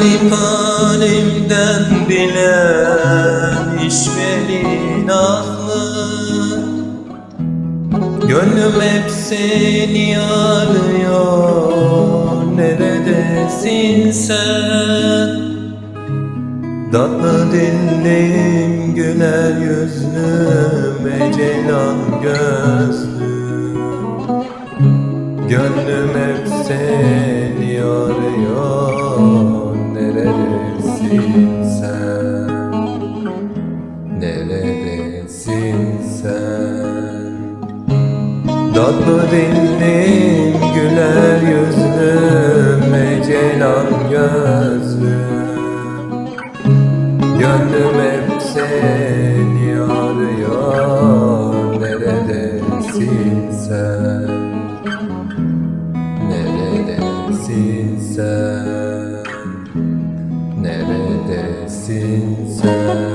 garip halimden bilen işverin aklı Gönlüm hep seni arıyor Neredesin sen? Tatlı dillim güler yüzlüm Ecelan gözlüm Gönlüm hep seni arıyor Neredesin sen? Neredesin sen? Tatlı dillim güler yüzlüm Ecelan gözlüm. Gönlüm hep seni arıyor Neredesin sen? Neredesin sen Neredesin sen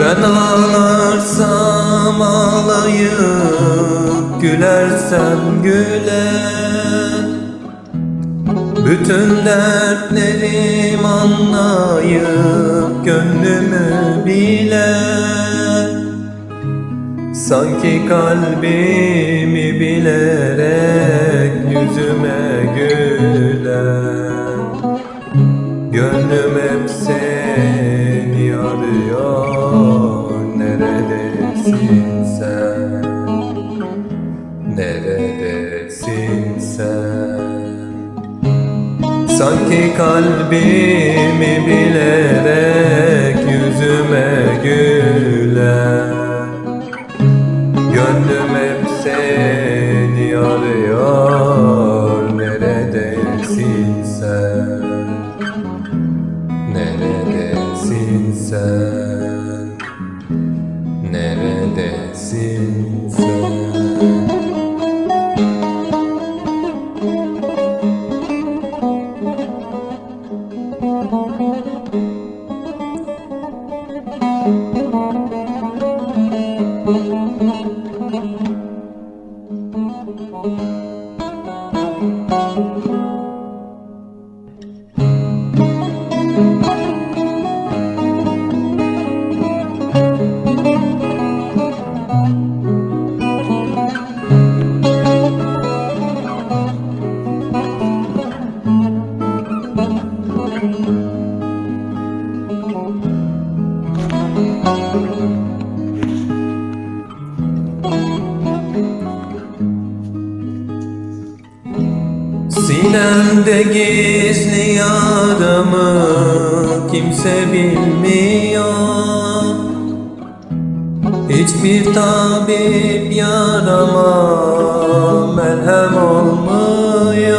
Ben ağlarsam ağlayıp Gülersem güler Bütün dertlerim anlayıp Gönlümü biler Sanki kalbimi bilerek Neredesin sen? Neredesin sen Sanki kalbimi bilerek Yüzüme güler Gönlüm hep seni arıyor Neredesin sen? Sinemde gizli yaramı kimse bilmiyor. Hiçbir tabip yarama merhem olmuyor.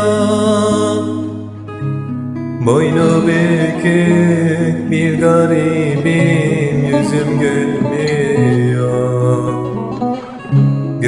Boynu bükük bir garibim